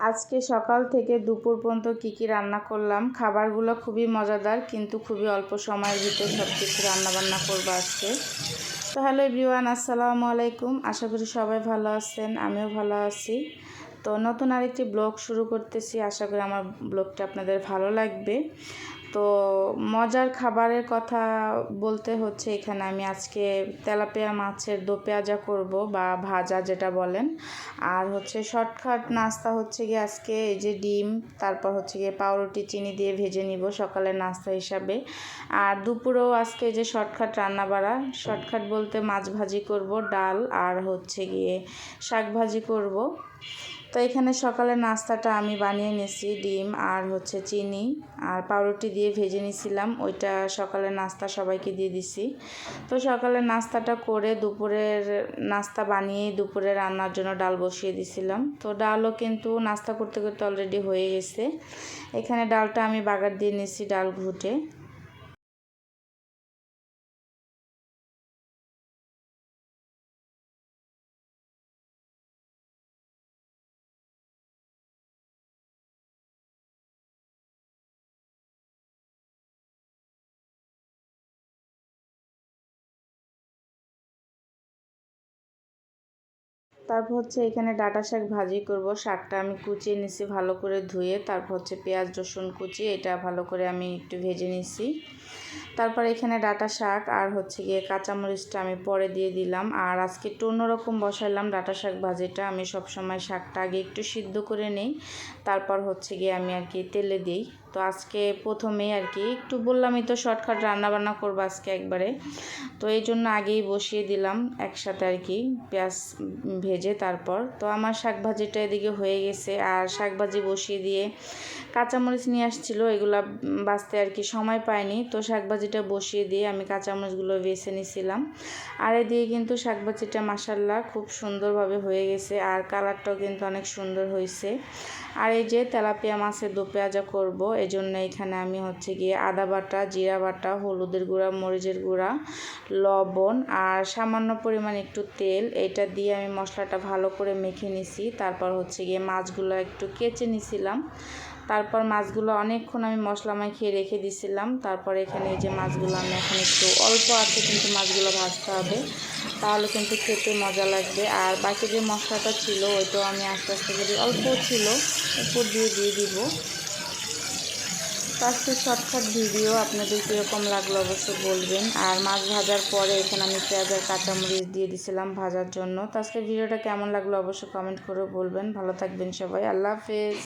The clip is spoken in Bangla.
আজকে সকাল থেকে দুপুর পর্যন্ত কী কী রান্না করলাম, খাবারগুলো খুবই মজাদার কিন্তু খুবই অল্প সময়ের ভিতর সব কিছু রান্নাবান্না করব আজকে। তো হ্যালো এভরিওয়ান, আসসালামু আলাইকুম। আশা করি সবাই ভালো আছেন, আমিও ভালো আছি। তো নতুন আরেকটি ব্লগ শুরু করতেছি। আশা করি আমার ব্লগটা আপনাদের ভালো লাগবে। তো মজার খাবারের কথা বলতে হচ্ছে এখানে আমি আজকে তেলাপিয়া মাছের দো পেঁয়াজা করব বা ভাজা যেটা বলেন। আর হচ্ছে শর্টকাট নাস্তা হচ্ছে গিয়ে আজকে এই যে ডিম, তারপর হচ্ছে গিয়ে পাউরুটি, চিনি দিয়ে ভেজে নিব সকালের নাস্তা হিসাবে। আর দুপুরেও আজকে যে শর্টকাট রান্না বাড়া শর্টকাট বলতে মাছ ভাজি করব, ডাল আর হচ্ছে গিয়ে শাক ভাজি করব। তো এখানে সকালের নাস্তাটা আমি বানিয়ে নিয়েছি, ডিম আর হচ্ছে চিনি। আর পাউরুটি দিয়ে ভেজে নিয়েছিলাম, ওইটা সকালের নাস্তা সবাইকে দিয়ে দিছি। তো সকালে নাস্তাটা করে দুপুরের নাস্তা বানিয়ে দুপুরে রান্নার জন্য ডাল বসিয়ে দিছিলাম। তো ডালও কিন্তু নাস্তা করতে করতে অলরেডি হয়ে গেছে। এখানে ডালটা আমি বাগার দিয়ে নিয়েছি ডাল ঘুটে। তারপর হচ্ছে এখানে ডাটা শাক ভাজি করব। শাকটা আমি কুচিয়ে নিছি ভালো করে ধুয়ে। তারপর হচ্ছে পেঁয়াজ, রসুন কুচি, এটা ভালো করে আমি একটু ভেজে নিছি। তারপর এখানে ডাটা শাক আর হচ্ছে গিয়ে কাঁচামরিচটা আমি পরে দিয়ে দিলাম। আর আজকে একটু অন্যরকম বসাইলাম ডাটা শাক ভাজিটা। আমি সবসময় শাকটা আগে একটু সিদ্ধ করে নিই। তারপর হচ্ছে গিয়ে আমি আর কি তেলে দিই। তো আজকে প্রথমেই আর কি, একটু বললামই তো শর্টকাট রান্নাবান্না করব আজকে একবারে। তো এই জন্য আগেই বসিয়ে দিলাম একসাথে আর কি, পেঁয়াজ ভেজে তারপর। তো আমার শাক ভাজিটা এদিকে হয়ে গেছে, আর শাক ভাজি বসিয়ে দিয়ে কাঁচামরিচ নিয়ে আসছিল, এগুলা বাঁচতে আর কি সময় পায়নি। তো শাকভাজিটা বসিয়ে দিয়ে আমি কাঁচামরিচগুলো বেছে নিছিলাম। আর এদিকে কিন্তু শাকভাজিটা মাসাল্লা খুব সুন্দরভাবে হয়ে গেছে, আর কালারটাও কিন্তু অনেক সুন্দর হয়েছে। আর এই যে তেলাপিয়া মাছের দো পেঁয়াজা করব এই জন্য এখানে আমি হচ্ছে গিয়ে আদা বাটা, জিরা বাটা, হলুদের গুঁড়া, মরিচের গুঁড়া, লবণ আর সামান্য পরিমাণ একটু তেল। এটা দিয়ে আমি মশলাটা ভালো করে মেখে নিছি। তারপর হচ্ছে গিয়ে মাছগুলো একটু কেচে নিছিলাম। তারপর মাছগুলো অনেকক্ষণ আমি মশলা মাখিয়ে রেখে দিছিলাম। তারপর এখানে এই যে মাছগুলো আমি এখন একটু অল্প আছে কিন্তু মাছগুলো ভাজতে হবে। তাহলে কিন্তু খেতে মজা লাগবে। আর বাকি যে মশলাটা ছিল, ওইটাও আমি আস্তে আস্তে করে অল্প ছিল, উপর দিয়ে দিয়ে দিব। আজকে শর্টকাট ভিডিও আপনাদের কীরকম লাগল অবশ্যই বলবেন। আর মাছ ভাজার পরে এখানে আমি পেঁয়াজ আর কাঁচামরিচ দিয়ে দিছিলাম ভাজার জন্য। তো আজকে ভিডিওটা কেমন লাগল অবশ্যই কমেন্ট করে বলবেন। ভালো থাকবেন সবাই। আল্লাহ হাফেজ।